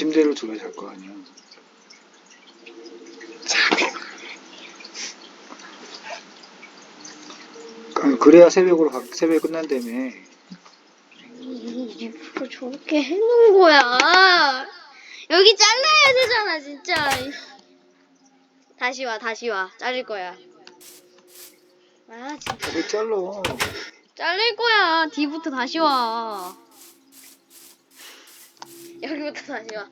침대를 둘러 잘거 아니야. 아니, 그래야 새벽으로 가- 새벽에 끝난다며. 일부러 저렇게 해놓은 거야. 여기 잘라야 되잖아, 진짜. 다시 와, 다시 와. 자를 거야. 아, 진짜. 왜 잘라? 자를 거야. 뒤부터 다시 와. 여기부터 다시 와.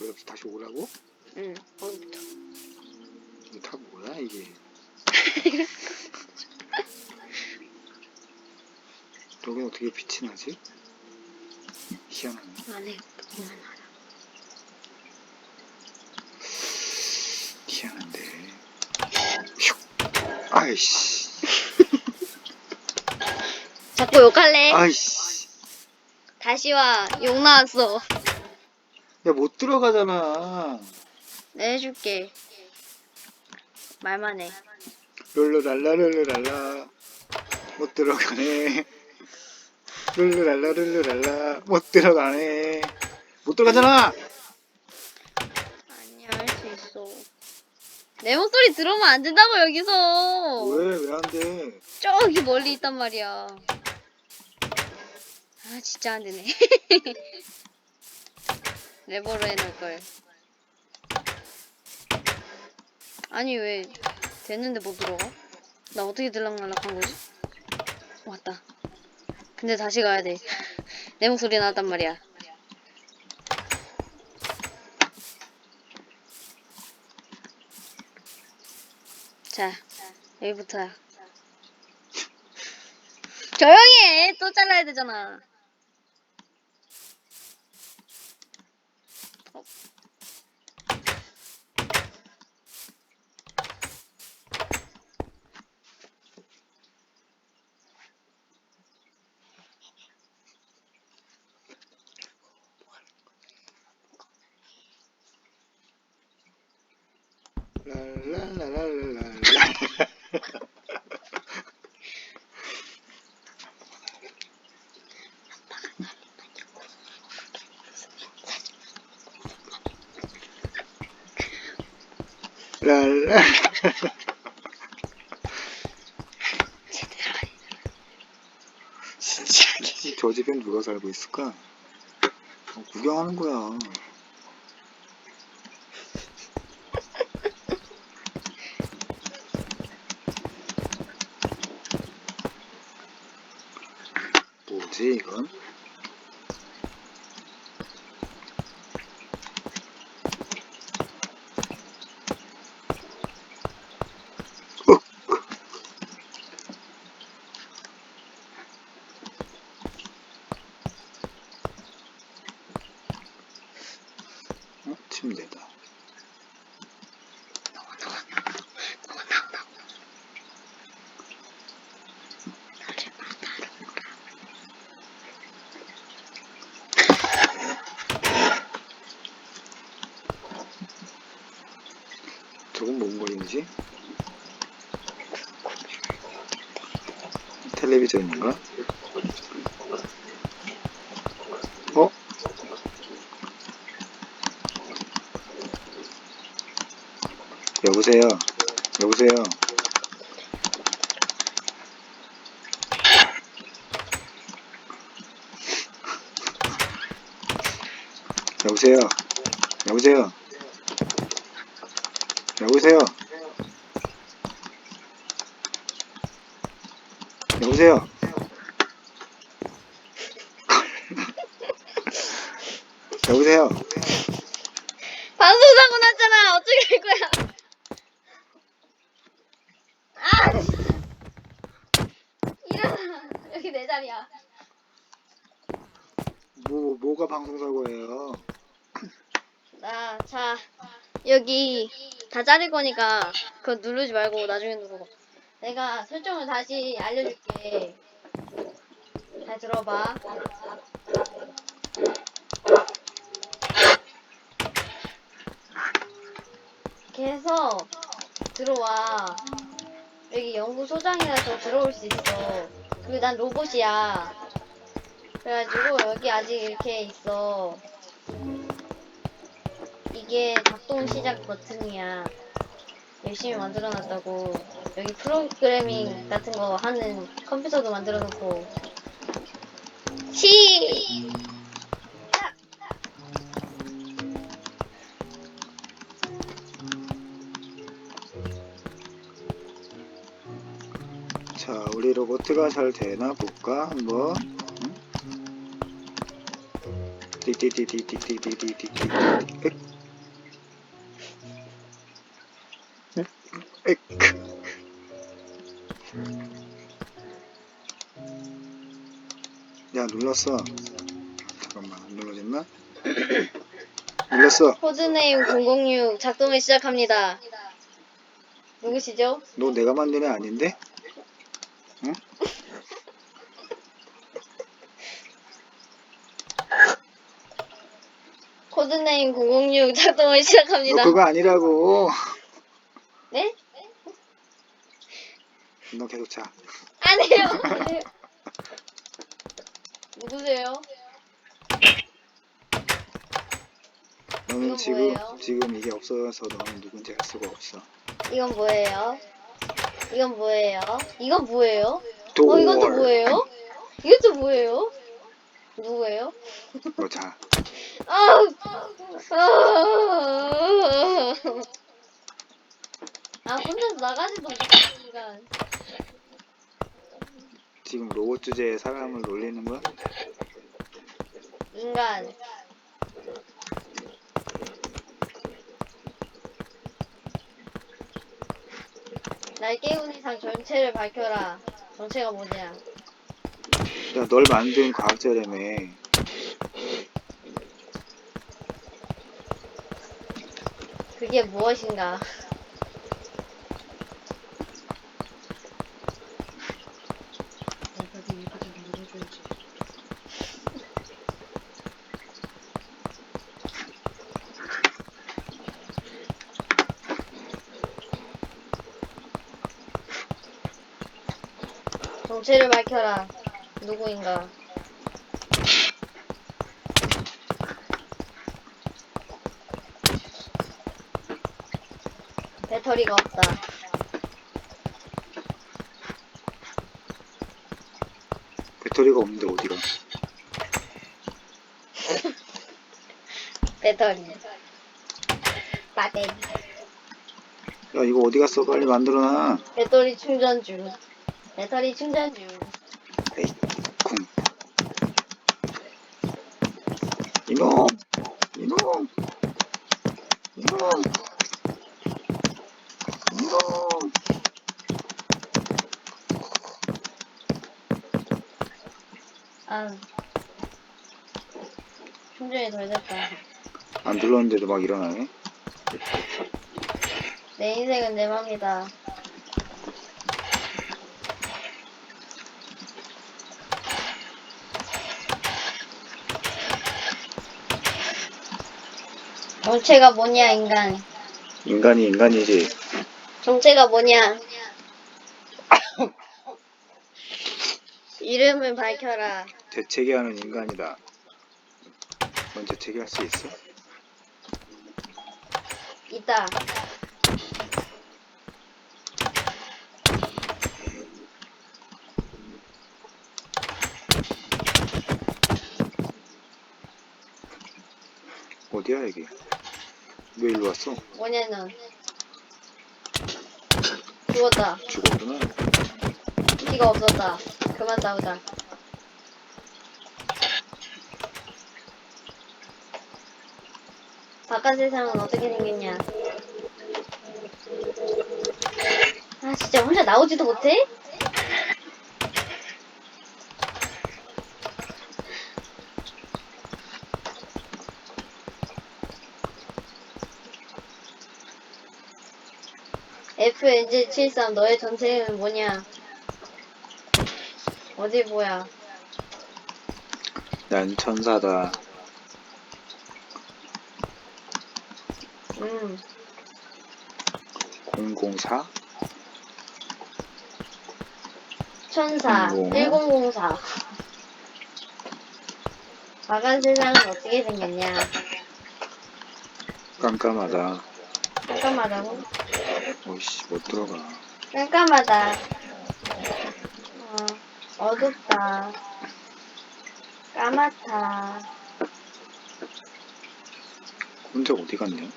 여기서 다시 오라고? 응, 거기부터. 다 뭐야 이게? 여긴 어떻게 빛이 나지? 희한하네. 안에 그만 알아. 희한한데. 슉. 아이씨. 자꾸 욕할래? 아이씨. 다시 와. 욕 나왔어. 야 못 들어가잖아. 내 해줄게. 말만 해. 룰루랄라 룰루랄라 못 들어가네. 룰루랄라 룰루랄라 못 들어가네. 못 들어가잖아. 아니야, 할수 있어. 내 목소리 들으면 안 된다고, 여기서. 왜 왜 안 돼? 저기 멀리 있단 말이야. 아, 진짜 안 되네. 레버로 해놓을 걸. 아니, 왜, 됐는데 못 들어가? 나 어떻게 들락날락한 거지? 왔다. 근데 다시 가야 돼. 내 목소리 나왔단 말이야. 자, 여기부터야. 조용히 해! 또 잘라야 되잖아. Oh. 랄라. 진짜 저 집엔 누가 살고 있을까? 어, 구경하는 거야. 뭐지 이건? 어. 어? 침대다. 그림이지? 텔레비전인가? 어? 여보세요? 여보세요? 여보세요? 여보세요? 여보세요? 여 보세요? 여보세요? 방송 사고 났잖아. 어떻게 할 거야? 아! 일어나. 여기 내 자리야. 뭐, 뭐가 방송 사고예요? 자, 자, 여기 다 자를 거니까 그거 누르지 말고 나중에 누르고. 내가 설정을 다시 알려줄게. 잘 들어봐. 해서 들어와. 여기 연구소장이라서 들어올 수 있어. 그리고 난 로봇이야. 그래가지고 여기 아직 이렇게 있어. 이게 작동 시작 버튼이야. 열심히 만들어놨다고. 여기 프로그래밍 같은 거 하는 컴퓨터도 만들어 놓고. 시! 자, 우리 로봇가 잘 되나 볼까? 한번. 응? 띠띠띠띠띠띠띠띠띠띠. 엑. 엑. 엑. 야, 눌렀어. 잠깐만, 안 눌러졌나? 눌렀어. 코드네임 006 작동을 시작합니다. 누구시죠? 너 내가 만든 애 아닌데? 응? 코드네임 006 작동을 너 시작합니다. 그거 아니라고. 네? 너 계속 자. 아니에요. 아니에요. 누구세요? 너는 이건 지금 뭐예요? 지금 이게 없어서 너는 누군지 알 수가 없어. 이건 뭐예요? 이건 뭐예요? 이건 뭐예요? 도. 어, 이건 또 뭐예요? 이것도 뭐예요? 누구예요? 너 자. 아우! 아, 혼자서 나가지도 못하니까. 지금 로봇 주제에 사람을 놀리는 거야? 인간. 날 깨운 이상 정체를 밝혀라. 정체가 뭐냐? 야, 널 만든 과학자라며. 그게 무엇인가? 정체를 밝혀라. 누구인가? 배터리가 없다. 배터리가 없는데 어디가? 배터리. 배터리. 야, 이거 어디 갔어? 빨리 만들어놔. 배터리 충전 중. 배터리 충전 중. 에이, 쿵. 이놈! 이놈! 이놈! 이놈! 아. 충전이 덜 됐다. 안 눌렀는데도 막 일어나네? 내 인생은 내 맘이다. 정체가 뭐냐, 인간. 인간이 인간이지. 정체가 뭐냐? 이름을 밝혀라. 재채기 하는 인간이다. 넌 재채기 할 수 있어? 있다. 어디야, 여기? 왜 일로 왔어? 뭐냐는. 죽었다. 죽었구나. 피가 없었다. 그만 싸우자. 바깥 세상은 어떻게 생겼냐? 아 진짜 혼자 나오지도 못해? FNG73 너의 전체는 뭐냐? 어디 뭐야? 난 천사다. 음, 004? 천사 뭐? 1004. 바깥 세상은 어떻게 생겼냐? 깜깜하다. 깜깜하다고? 오이씨, 못 들어가. 깜깜하다. 어, 어둡다. 까맣다. 혼자 어디 갔냐?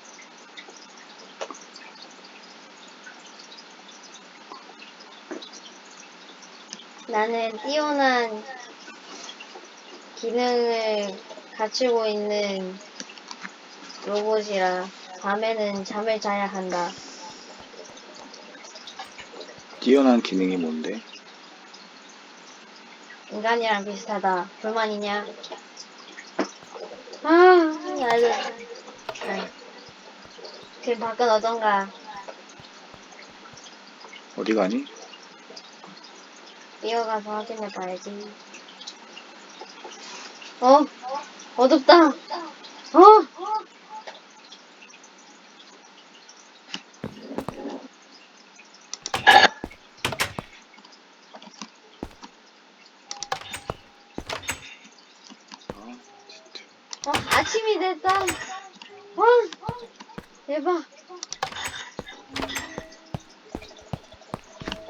나는 뛰어난 기능을 갖추고 있는 로봇이라 밤에는 잠을 자야 한다. 뛰어난 기능이 뭔데? 인간이랑 비슷하다. 불만이냐? 아, 나도. 아. 그 밖은 어떤가? 어디 가니? 뛰어가서 확인해 봐야지. 어? 어둡다. 어? 아, 진짜. 어? 아침이 됐다. 어? 대박.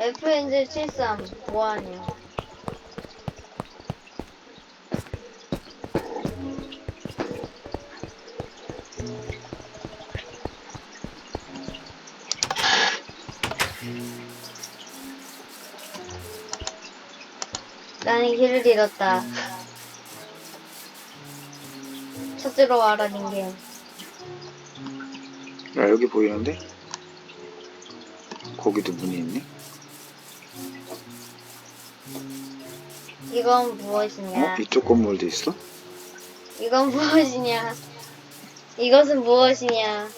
FNZ 73 뭐하냐? 나는 길을 잃었다. 찾으러 와라, 닌겐. 야, 여기 보이는데? 거기도 문이 있네? 이건 무엇이냐? 어? 이쪽 건물도 있어? 이건 무엇이냐? 이것은 무엇이냐?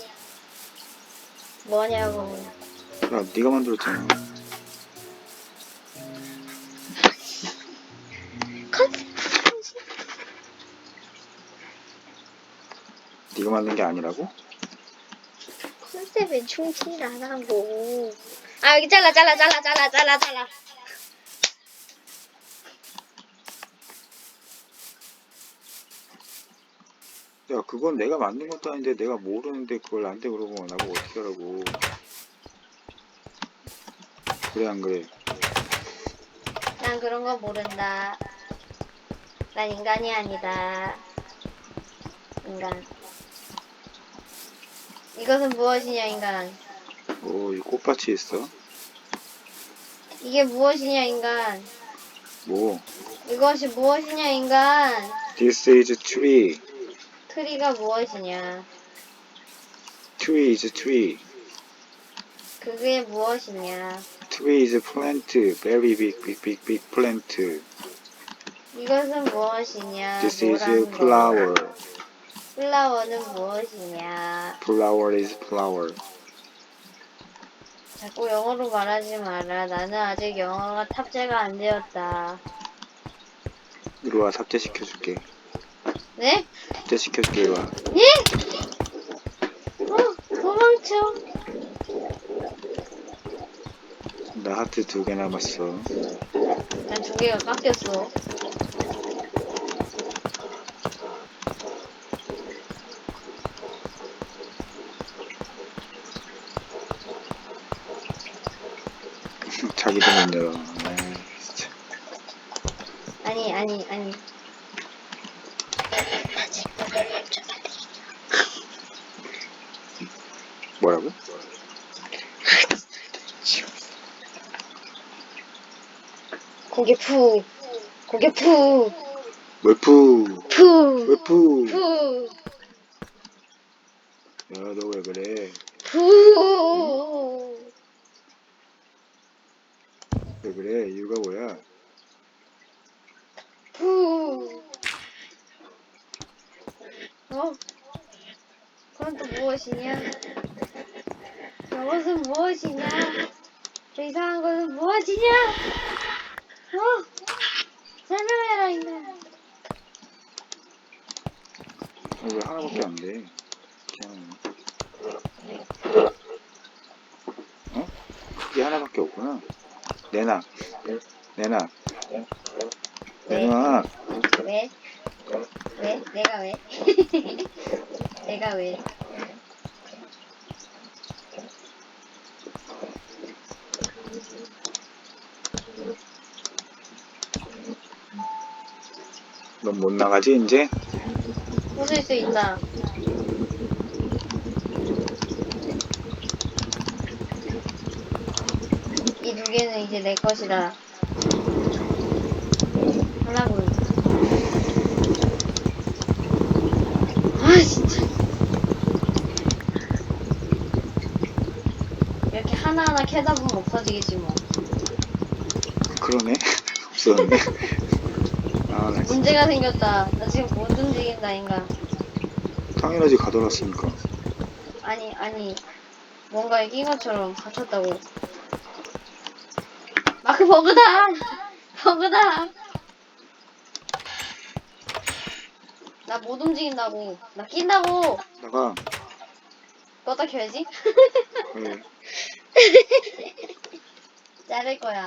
뭐냐고. 야, 네가 만들었잖아. 네가 만든 게 아니라고? 컨셉에 충실하라고. 아, 여기 잘라, 잘라, 잘라, 잘라, 잘라, 잘라. 야, 그건 내가 만든 것도 아닌데 내가 모르는데 그걸 나한테 그러고 나보고 어떻게 하라고. 그래, 안 그래? 난 그런 거 모른다. 난 인간이 아니다. 인간. 이것은 무엇이냐, 인간. 오, 이 꽃밭이 있어? 이게 무엇이냐, 인간. 뭐? 이것이 무엇이냐, 인간. This is tree. 트리가 무엇이냐. Tree is tree. 그게 무엇이냐. Tree is plant. Very big, big, big, big plant. 이것은 무엇이냐. This is 노란 거. flower. 플라워는 무엇이냐. Flower is flower. 자꾸 영어로 말하지 마라. 나는 아직 영어가 탑재가 안 되었다. 이리 와, 삭제시켜줄게. 네? 삭제시켜줄게, 이리 와. 예? 어, 도망쳐. 나 하트 두 개 남았어. 난 두 개가 깎였어. 자기도 못 열어. 에이, 진짜. 아니, 아니, 아니. 뭐라고? 고개 푹. 고개 푹. 웨프! 푹. 웨프! 푹. 야, 너 왜 그래? 푹. 왜 그래? 이유가 뭐야? 푸. 어? 그건 또 무엇이냐? 저것은 무엇이냐? 저 이상한 것은 무엇이냐? 어? 설명해라, 인간. 어, 왜 하나밖에 안 돼? 그냥. 어? 이게 하나밖에 없구나. 내놔. 내놔. 네. 내놔. 왜? 왜? 내가 왜? 내가 왜? 넌못 나가지 이제? 부술 수 있다. 이 두 개는 이제 내 것이다. 하라고. 아 진짜. 이렇게 하나하나 캐다 보면 없어지겠지 뭐. 그러네. 없었는데. 아, 나 진짜 문제가 생겼다. 나 지금 못 움직인다 인가. 당연하지 가둬놨으니까. 아니 아니 뭔가에 낀 것처럼 갇혔다고 마크 버그다 버그다 나 못 움직인다고 나 낀다고 나가. 껐다 켜야지 왜? 자를 거야